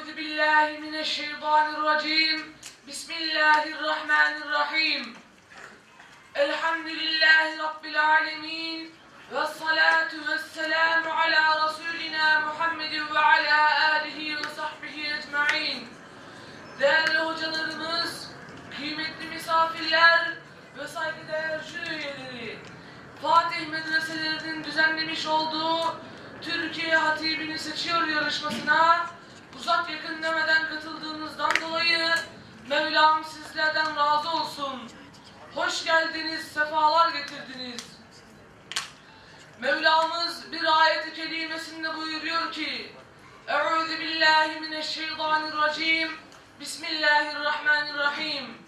Euzu billahi mineşşeytanirracim. Bismillahirrahmanirrahim. Elhamdülillahi rabbil alamin. Ve salatu ve selamu ala Resulina Muhammedin ve ala alihi ve sahbihi ecmain. Değerli hocalarımız, kıymetli misafirler ve saygıdeğer jüri üyeleri, Fatih medreselerinin düzenlemiş olduğu Türkiye Hatibini Seçiyor yarışmasına uzak yakın demeden katıldığınızdan dolayı Mevlam sizlerden razı olsun. Hoş geldiniz, sefalar getirdiniz. Mevlamız bir ayet-i kerimesinde buyuruyor ki Euzu billahi mineşşeytanirracim Bismillahirrahmanirrahim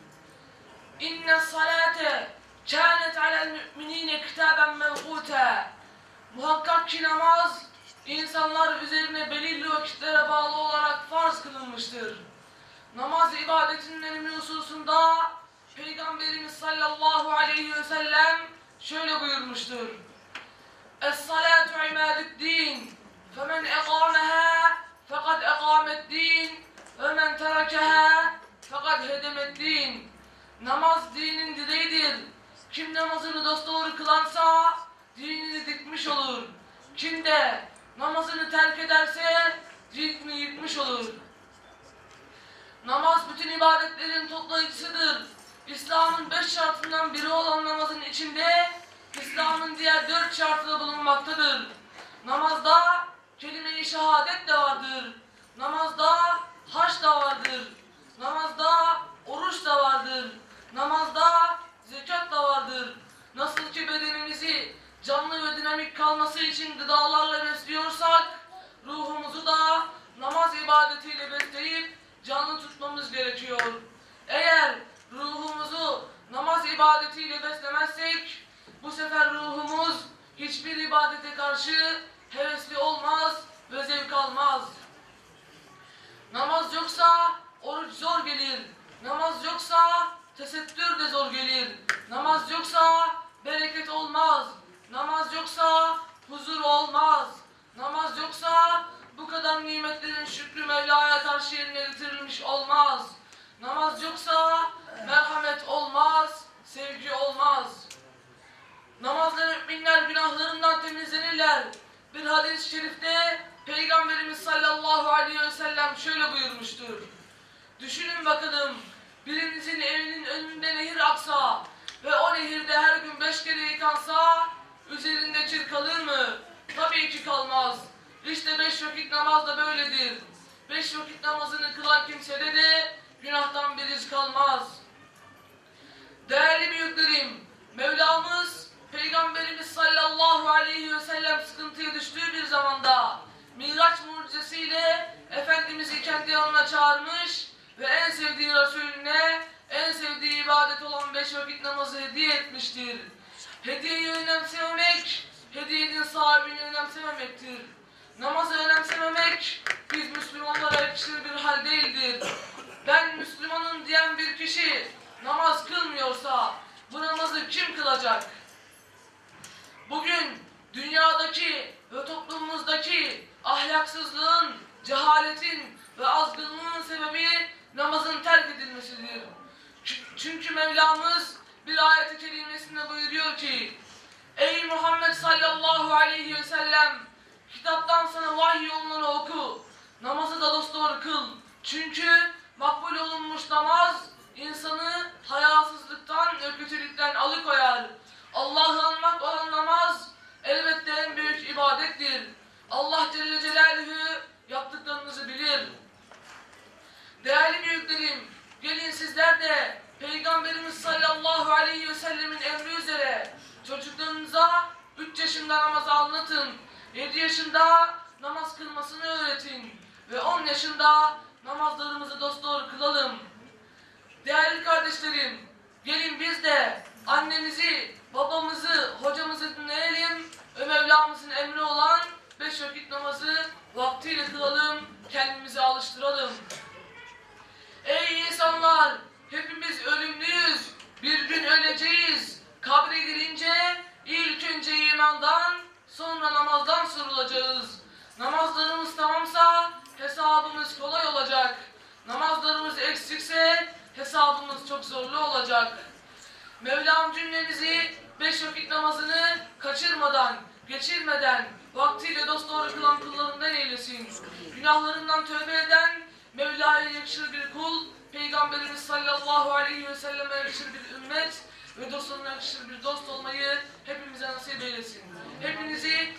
İnne salate kânet alel müminine kitaben mevkuta Muhakkak ki namaz insanlar üzerine belirli vakitlere bağlı olarak farz kılınmıştır. Namaz ibadetinin önemi hususunda Peygamberimiz sallallahu aleyhi ve sellem şöyle buyurmuştur. Es-salatu imadu'd-din. Femen eqamaha fekad eqame'd-din ve men terakaha fekad hedeme'd-din. Namaz dinin direğidir. Kim namazını dosdoğru kılansa dinini dikmiş olur. Kim de namazını terk ederse dinini yıkmış olur. Namaz bütün ibadetlerin toplayıcısıdır. İslam'ın beş şartından biri olan namazın içinde İslam'ın diğer dört şartı da bulunmaktadır. Namazda kelime-i şehadet de vardır. Namazda haç da vardır. Namazda oruç da vardır. Namazda zekat da vardır. Nasıl ki bedenimizi canlı ve dinamik kalması için gıdalarla besliyorsak, ruhumuzu da namaz ibadetiyle besleyip canlı tutmamız gerekiyor. Eğer ruhumuzu namaz ibadetiyle beslemezsek, bu sefer ruhumuz hiçbir ibadete karşı hevesli olmaz ve zevk almaz. Namaz yoksa oruç zor gelir. Namaz yoksa tesettür de zor gelir. Namaz yoksa bereket olmaz. Namaz yoksa huzur olmaz. Namaz yoksa bu kadar nimetlerin şükrü Mevla'ya karşı yerine getirilmiş olmaz. Namaz yoksa merhamet olmaz, sevgi olmaz. Namazla müminler günahlarından temizlenirler. Bir hadis-i şerifte Peygamberimiz sallallahu aleyhi ve sellem şöyle buyurmuştur. Düşünün bakalım birinizin evinin önünde nehir aksa ve o nehirde her gün beş kere yıkansa üzerinde kir kalır mı? Tabii ki kalmaz. İşte beş vakit namaz da böyledir. Beş vakit namazını kılan kimsede de günahtan bir iz kalmaz. Değerli büyüklerim, Mevlamız Peygamberimiz sallallahu aleyhi ve sellem sıkıntıya düştüğü bir zamanda Miraç mucizesiyle Efendimiz'i kendi yanına çağırmış ve en sevdiği Resulüne en sevdiği ibadet olan beş vakit namazı hediye etmiştir. Hediyeyi önemsememek, hediyenin sahibini önemsememektir. Namazı önemsememek biz Müslümanlara yakışır bir hal değildir. Ben Müslümanım diyen bir kişi namaz kılmıyorsa bu namazı kim kılacak? Bugün dünyadaki ve toplumumuzdaki ahlaksızlığın, cehaletin ve azgınlığın sebebi namazın terk edilmesidir. Çünkü Mevlamız bir ayet-i kerimesinde buyuruyor ki Ey Muhammed sallallahu aleyhi ve sellem kitaptan sana vahiy yolunu oku. Namazı da dosdoğru kıl. Çünkü makbul olunmuş namaz insanı hayasızlıktan ve kötülükten alıkoyar. Allah'ı anmak olan namaz elbette en büyük ibadettir. Allah Celle Celaluhu yaptıklarınızı bilir. Değerli büyüklerim, gelin sizler de Peygamberimiz sallallahu aleyhi ve sellemin emri üzere çocuklarınıza 3 yaşında namazı anlatın, 7 yaşında namaz kılmasını öğretin ve 10 yaşında namazlarımızı dosdoğru kılalım. Değerli kardeşlerim, gelin biz de annemizi, babamızı, hocamızı dinleyelim ve Mevlamızın emri olan beş vakit namazı vaktiyle kılalım, kendimizi alıştıralım. Ey insanlar! Hepimiz ölümlüyüz. Bir gün öleceğiz. Kabre girince ilk önce imandan, sonra namazdan sorulacağız. Namazlarımız tamamsa hesabımız kolay olacak. Namazlarımız eksikse hesabımız çok zorlu olacak. Mevlam cümlemizi beş vakit namazını kaçırmadan, geçirmeden, vaktiyle dosdoğru kılan kullarından eylesin. Günahlarından tövbe eden, Mevla'ya yakışır bir kul, Peygamberimiz sallallahu aleyhi ve selleme yakışır bir ümmet ve dostuna yakışır bir dost olmayı hepimize nasip eylesin. Hepinizi